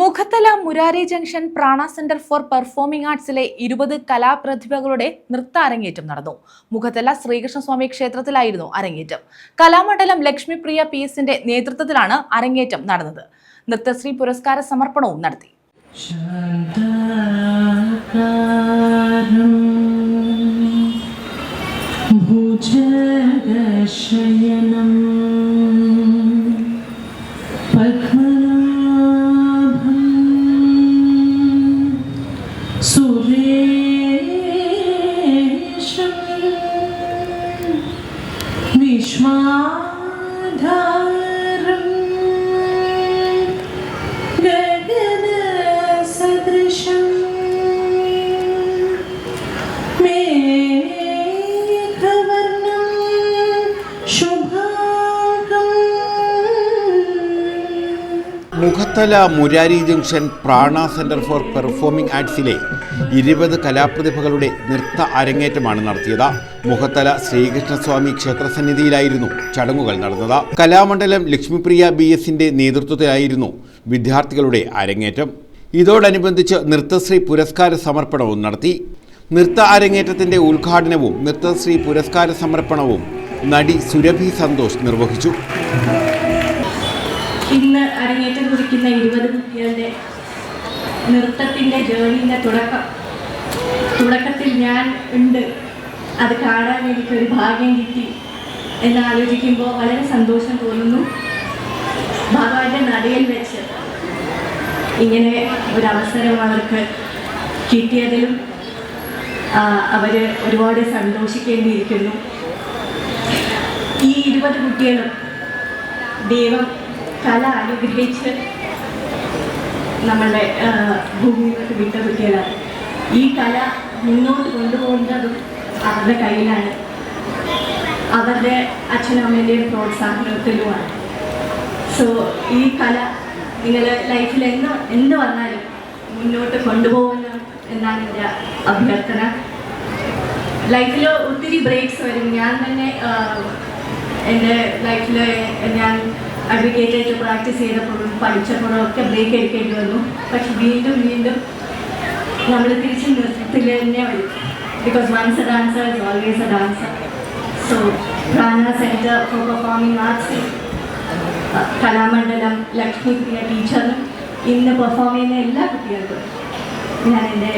Mukhathala Murari junction Prana centre for performing ആർട്സിലെ ഇരുപത് കലാപ്രതിഭകളുടെ നൃത്ത അരങ്ങേറ്റം നടന്നു. മുഖത്തല ശ്രീകൃഷ്ണസ്വാമി ക്ഷേത്രത്തിലായിരുന്നു അരങ്ങേറ്റം. കലാമണ്ഡലം ലക്ഷ്മിപ്രിയ പി എസിന്റെ നേതൃത്വത്തിലാണ് അരങ്ങേറ്റം നടന്നത്. നൃത്തശ്രീ പുരസ്കാര സമർപ്പണവും നടത്തി. ഭുജഗശയനം Padma Mukhathala Murari junction Prana centre for performing ആർട്സിലെ ഇരുപത് കലാപ്രതിഭകളുടെ നൃത്ത അരങ്ങേറ്റമാണ് നടത്തിയത്. മുഖത്തല ശ്രീകൃഷ്ണസ്വാമി ക്ഷേത്ര ക്ഷേത്രസന്നിധിയിലായിരുന്നു ചടങ്ങുകൾ നടന്നത്. കലാമണ്ഡലം ലക്ഷ്മിപ്രിയ ബി എസിന്റെ നേതൃത്വത്തിലായിരുന്നു വിദ്യാർത്ഥികളുടെ അരങ്ങേറ്റം. ഇതോടനുബന്ധിച്ച് നൃത്തശ്രീ പുരസ്കാര സമർപ്പണവും നടത്തി. നൃത്ത അരങ്ങേറ്റത്തിന്റെ ഉദ്ഘാടനവും നൃത്തശ്രീ പുരസ്കാര സമർപ്പണവും നടി സുരഭി സന്തോഷ് നിർവഹിച്ചു. ഇന്ന് അരങ്ങേറ്റം കുറിക്കുന്ന ഇരുപത് കുട്ടികളുടെ നൃത്തത്തിന്റെ ജേണിന്റെ തുടക്കം തുടക്കത്തിൽ ഞാൻ ഉണ്ട്. അത് കാണാൻ എനിക്കൊരു ഭാഗ്യം കിട്ടി എന്നാലോചിക്കുമ്പോൾ വളരെ സന്തോഷം തോന്നുന്നു. ഭഗവാന്റെ നടയിൽ വെച്ച് ഇങ്ങനെ ഒരു അവസരം അവർക്ക് കിട്ടിയതിലും അവർ ഒരുപാട് സന്തോഷിക്കേണ്ടിയിരിക്കുന്നു. ഈ ഇരുപത് കുട്ടികളും ദൈവം കല അനുഗ്രഹിച്ച് നമ്മളുടെ വിട്ട കുട്ടികളാണ് ഈ കല മുന്നോട്ട് കൊണ്ടുപോകുന്നതും അവരുടെ കയ്യിലാണ്. അവരുടെ അച്ഛനും അമ്മേന്റെയും പ്രോത്സാഹനത്തിലുമാണ്. സോ ഈ കല നിങ്ങൾ ലൈഫിൽ എന്ന് എന്ത് വന്നാലും മുന്നോട്ട് കൊണ്ടുപോകുന്നു എന്നാണ് എന്റെ അഭ്യർത്ഥന. ലൈഫിൽ ഒത്തിരി ബ്രേക്സ് വരും. ഞാൻ തന്നെ എന്റെ ലൈഫിൽ ഞാൻ അഡ്വക്കേറ്റ് ആയിട്ട് പ്രാക്ടീസ് ചെയ്തപ്പോഴും പഠിച്ചപ്പോഴും ഒക്കെ ബ്രേക്ക് എടുക്കേണ്ടി വന്നു. പക്ഷെ വീണ്ടും വീണ്ടും നമ്മൾ തിരിച്ച് നൃത്തത്തിൽ തന്നെ വരും because once a dancer is always a dancer so Prana centre for performing arts Kalamandalam Lakshmi Priya ടീച്ചറും ഇന്ന് പെർഫോം ചെയ്യുന്ന എല്ലാ കുട്ടികൾക്കും ഞാൻ എന്റെ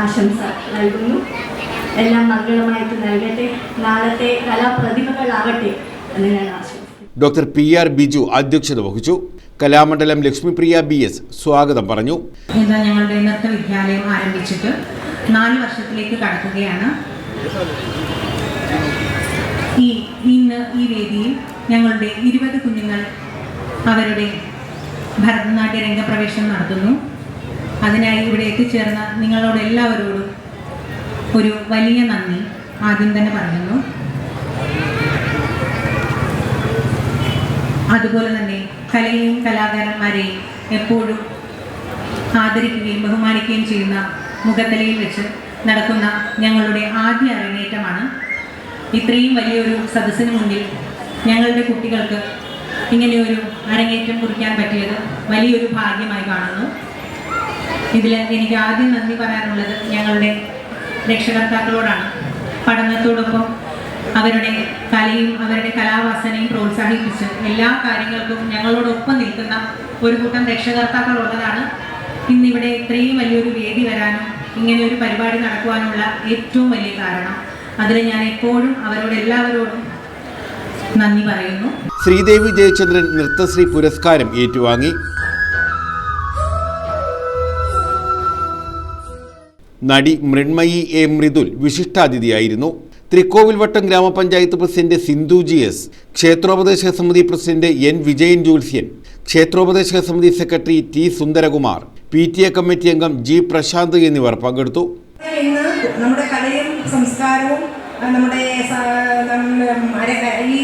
ആശംസ നൽകുന്നു. എല്ലാം മംഗളമായിട്ട് നൽകട്ടെ. നാളത്തെ കലാപ്രതിഭകളാവട്ടെ എന്ന് ഞാൻ ആശംസിക്കുന്നു ഡോക്ടർ പി ആർ ബിജു അധ്യക്ഷത വഹിച്ചു. കലാമണ്ഡലം ലക്ഷ്മിപ്രിയ ബി എസ് സ്വാഗതം പറഞ്ഞു. ഞങ്ങളുടെ നൃത്ത വിദ്യാലയം ആരംഭിച്ചിട്ട് നാല് വർഷത്തിലേക്ക് കടക്കുകയാണ്. ഈ ഇന്ന് ഈ വേദിയിൽ ഞങ്ങളുടെ ഇരുപത് കുഞ്ഞുങ്ങൾ അവരുടെ ഭരതനാട്യ രംഗപ്രവേശനം നടത്തുന്നു. അതിനായി ഇവിടെ എത്തിച്ചേർന്ന നിങ്ങളോട് എല്ലാവരോടും ഒരു വലിയ നന്ദി ആദ്യം തന്നെ പറയുന്നു. അതുപോലെ തന്നെ കലയെയും കലാകാരന്മാരെയും എപ്പോഴും ആദരിക്കുകയും ബഹുമാനിക്കുകയും ചെയ്യുന്ന മുഖത്തലയിൽ വെച്ച് നടക്കുന്ന ഞങ്ങളുടെ ആദ്യ അരങ്ങേറ്റമാണ്. ഇത്രയും വലിയൊരു സദസ്സിന് മുന്നിൽ ഞങ്ങളുടെ കുട്ടികൾക്ക് ഇങ്ങനെയൊരു അരങ്ങേറ്റം കുറിക്കാൻ പറ്റിയത് വലിയൊരു ഭാഗ്യമായി കാണുന്നു. ഇതിൽ എനിക്ക് ആദ്യം നന്ദി പറയാനുള്ളത് ഞങ്ങളുടെ രക്ഷകർത്താക്കളോടാണ്. പഠനത്തോടൊപ്പം അവരുടെ കലയും അവരുടെ കലാവാസനയും പ്രോത്സാഹിപ്പിച്ച് എല്ലാ കാര്യങ്ങൾക്കും ഞങ്ങളോടൊപ്പം നിൽക്കുന്ന ഒരു കൂട്ടം രക്ഷകർത്താക്കൾ ഉള്ളതാണ് ഇന്നിവിടെ ഇത്രയും വലിയൊരു വേദി വരാനും ഇങ്ങനെ ഒരു പരിപാടി നടക്കുവാനുള്ള ഏറ്റവും വലിയ കാരണം. അതിൽ ഞാൻ എപ്പോഴും അവരോട് എല്ലാവരോടും നന്ദി പറയുന്നു. ശ്രീദേവി ജയചന്ദ്രൻ നൃത്തശ്രീ പുരസ്കാരം ഏറ്റുവാങ്ങി. നടി മൃണ്മയി എ മൃദുൽ വിശിഷ്ടാതിഥിയായിരുന്നു. തൃക്കോവിൽവട്ടം ഗ്രാമപഞ്ചായത്ത് പ്രസിഡന്റ് സിന്ധു ജി എസ് ക്ഷേത്രോപദേശക സമിതി പ്രസിഡന്റ് എൻ വിജയൻ ജൂൽസ്യൻ ക്ഷേത്രോപദേശക സമിതി secretary T Sundarakumar P T A committee അംഗം ജി പ്രശാന്ത് എന്നിവർ പങ്കെടുത്തു. നമ്മുടെ കലയും സംസ്കാരവും നമ്മുടെ ഈ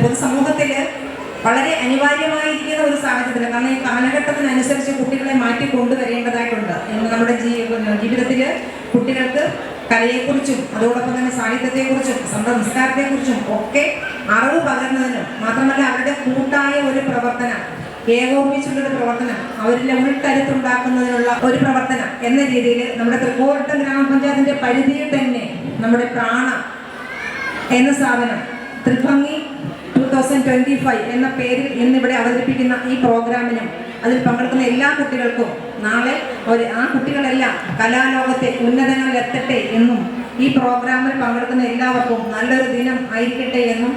പൊതുസമൂഹത്തിൽ വളരെ അനിവാര്യമായിരിക്കുന്ന ഒരു സാഹചര്യത്തിൽ കാരണം ഈ കാലഘട്ടത്തിനനുസരിച്ച് കുട്ടികളെ മാറ്റി കൊണ്ടുവരേണ്ടതായിട്ടുണ്ട്. നമ്മുടെ ജീവിതത്തിൽ കുട്ടികൾക്ക് കലയെക്കുറിച്ചും അതോടൊപ്പം തന്നെ സാഹിത്യത്തെക്കുറിച്ചും സംസ്കാരത്തെക്കുറിച്ചും ഒക്കെ അറിവ് പകർന്നതിനും മാത്രമല്ല അവരുടെ കൂട്ടായ ഒരു പ്രവർത്തനം ഏകോപിച്ചുള്ളൊരു പ്രവർത്തനം അവരിലെ ഉൾക്കരുത്തുണ്ടാക്കുന്നതിനുള്ള ഒരു പ്രവർത്തനം എന്ന രീതിയിൽ നമ്മുടെ തൃക്കോട്ടം ഗ്രാമപഞ്ചായത്തിന്റെ പരിധിയിൽ തന്നെ നമ്മുടെ പ്രാണ എന്ന സാധനം Tribhangi two thousand twenty five എന്ന പേരിൽ ഇന്നിവിടെ അവതരിപ്പിക്കുന്ന ഈ പ്രോഗ്രാമിനും അതിൽ പങ്കെടുക്കുന്ന എല്ലാ കുട്ടികൾക്കും നാളെ ഒരു ആ കുട്ടികളെല്ലാം കലാലോകത്തെ ഉന്നതങ്ങളിൽ എത്തട്ടെ എന്നും ഈ പ്രോഗ്രാമിൽ പങ്കെടുക്കുന്ന എല്ലാവർക്കും നല്ലൊരു ദിനം ആയിരിക്കട്ടെ എന്നും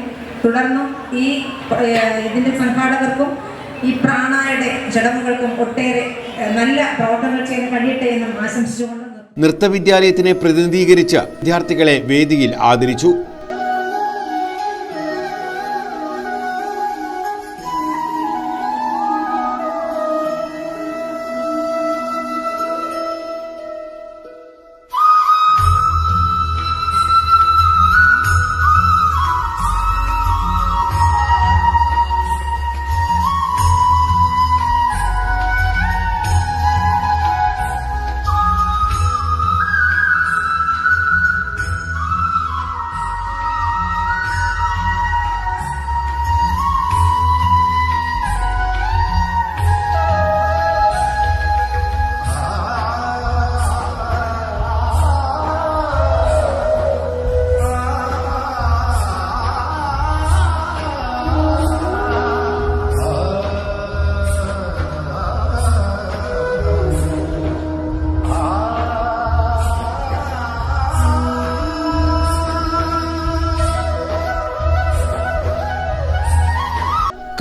തുടർന്നും ഈ ഇതിന്റെ സംഘാടകർക്കും ഈ പ്രാണായുടെ ചടങ്ങുകൾക്കും ഒട്ടേറെ നല്ല പ്രവർത്തനങ്ങൾ ചെയ്യാൻ കഴിയട്ടെ എന്നും ആശംസിച്ചുകൊണ്ട്. നൃത്തവിദ്യാലയത്തിനെ പ്രതിനിധീകരിച്ച് വിദ്യാർത്ഥികളെ വേദിയിൽ ആദരിച്ചു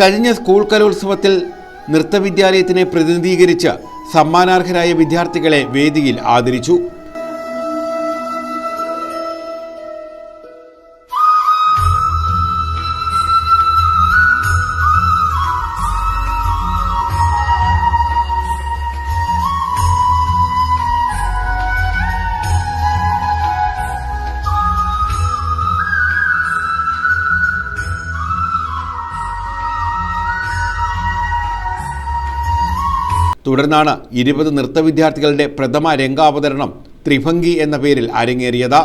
കഴിഞ്ഞ സ്കൂൾ കലോത്സവത്തിൽ നൃത്തവിദ്യാലയത്തിനെ പ്രതിനിധീകരിച്ച് സമ്മാനാർഹരായ വിദ്യാർത്ഥികളെ വേദിയിൽ ആദരിച്ചു. തുടർന്നാണ് ഇരുപത് നൃത്ത വിദ്യാർത്ഥികളുടെ പ്രഥമ രംഗാവതരണം ത്രിഭംഗി എന്ന പേരിൽ അരങ്ങേറിയത്.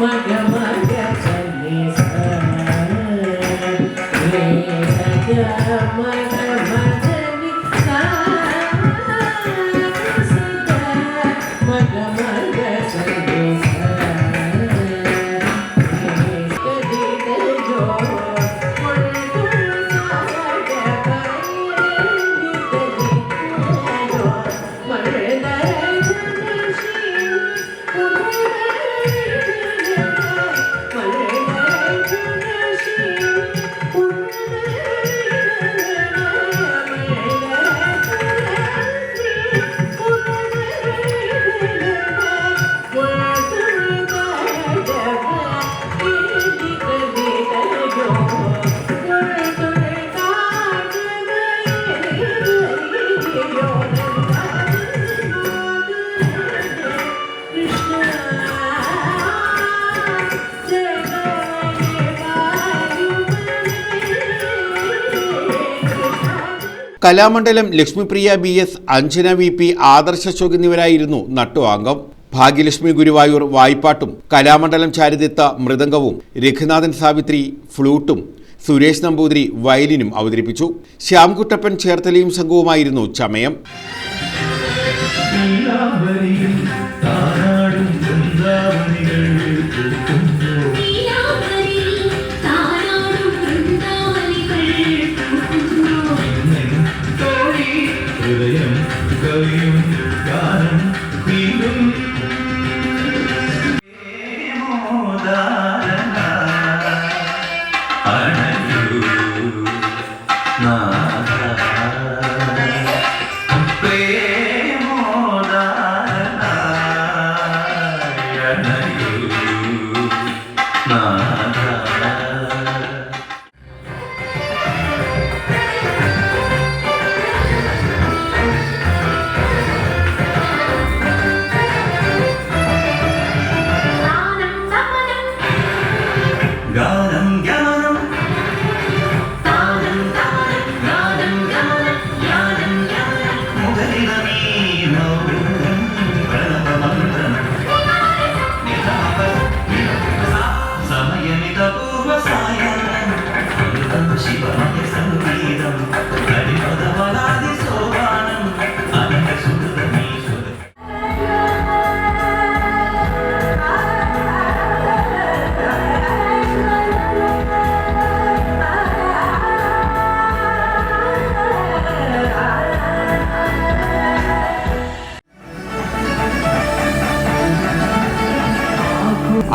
మగ మగ Kalamandalam Lakshmipriya B S Anjana V P Adarsha Ashok എന്നിവരായിരുന്നു നട്ടുവാംഗം ഭാഗ്യലക്ഷ്മി ഗുരുവായൂർ വായ്പാട്ടും കലാമണ്ഡലം ചാരിതെത്ത മൃദംഗവും രഘുനാഥൻ സാവിത്രി ഫ്ലൂട്ടും സുരേഷ് നമ്പൂതിരി വയലിനും അവതരിപ്പിച്ചു. ശ്യാംകുട്ടപ്പൻ ചേർത്തലയും സംഘവുമായിരുന്നു ചമയം.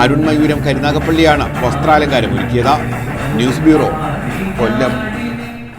അരുൺ മയൂരം കരുനാഗപ്പള്ളിയാണ് വസ്ത്രാലങ്കാരം ഒരുക്കിയത്. News bureau Kollam.